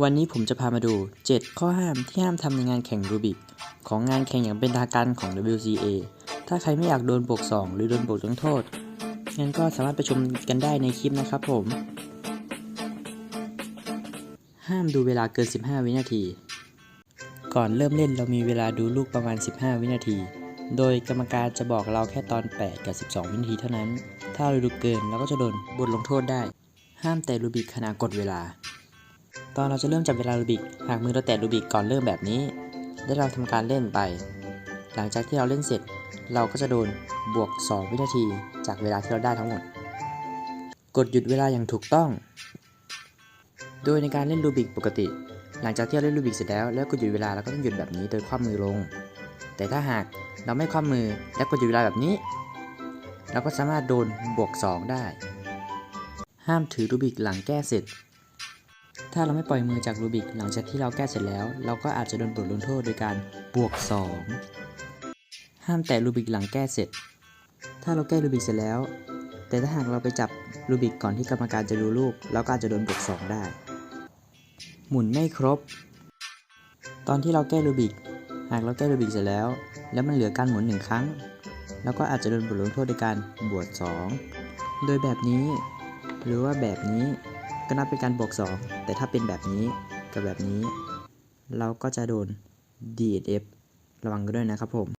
วันนี้ผมจะพามาดู 7 ข้อห้ามที่ห้ามทำในงานแข่งรูบิกของงานแข่งอย่างเป็นทางการของ WCA ถ้าใครไม่อยากโดนบวก 2 หรือโดนบวกลงโทษ งั้นก็สามารถไปชมกันได้ในคลิปนะครับผม ห้ามดูเวลาเกิน 15 วินาที ก่อนเริ่มเล่นเรามีเวลาดูลูกประมาณ 15 วินาที โดยกรรมการจะบอกเราแค่ตอน 8 กับ 12 วินาทีเท่านั้น ถ้าเราดูเกินเราก็จะโดนบทลงโทษได้ ห้ามแตะรูบิกขณะกดเวลา ตอนเราจะเริ่มจับเวลารูบิก หากมือเราแตะรูบิกก่อนเริ่มแบบนี้ และเราทำการเล่นไป หลังจากที่เราเล่นเสร็จ เราก็จะโดนบวก 2 วินาที จากเวลาที่เราได้ทั้งหมด กดหยุดเวลาอย่างถูกต้อง โดยในการเล่นรูบิกปกติ หลังจากที่เราเล่นรูบิกเสร็จแล้ว แล้วกดหยุดเวลาเราก็ต้องหยุดแบบนี้โดยคว่ำมือลง แต่ถ้าหากเราไม่คว่ำมือและกดหยุดเวลาแบบนี้ เราก็สามารถโดนบวก 2 ได้ ห้ามถือรูบิกหลังแก้เสร็จ ถ้าเราไม่ปล่อยมือจากรูบิกหลังจากที่เราแก้เสร็จแล้ว เราก็อาจจะโดนบทลงโทษโดยการบวก 2 ห้ามแตะรูบิกหลังแก้เสร็จ ถ้าเราแก้รูบิกเสร็จแล้ว แต่ถ้าหากเราไปจับรูบิกก่อนที่กรรมการจะดูรูปเราก็อาจจะโดนบวก 2 ได้ หมุนไม่ครบ ตอนที่เราแก้รูบิก หากเราแก้รูบิกเสร็จแล้ว แล้วมันเหลือการหมุนหนึ่งครั้งแล้วก็อาจจะโดนบทลงโทษโดยการบวก2โดยแบบนี้ หรือว่าแบบนี้ ก็นับเป็นการบวก 2 แต่ถ้าเป็นแบบนี้กับแบบนี้ เราก็จะโดน DNF ระวังกันด้วยนะครับผม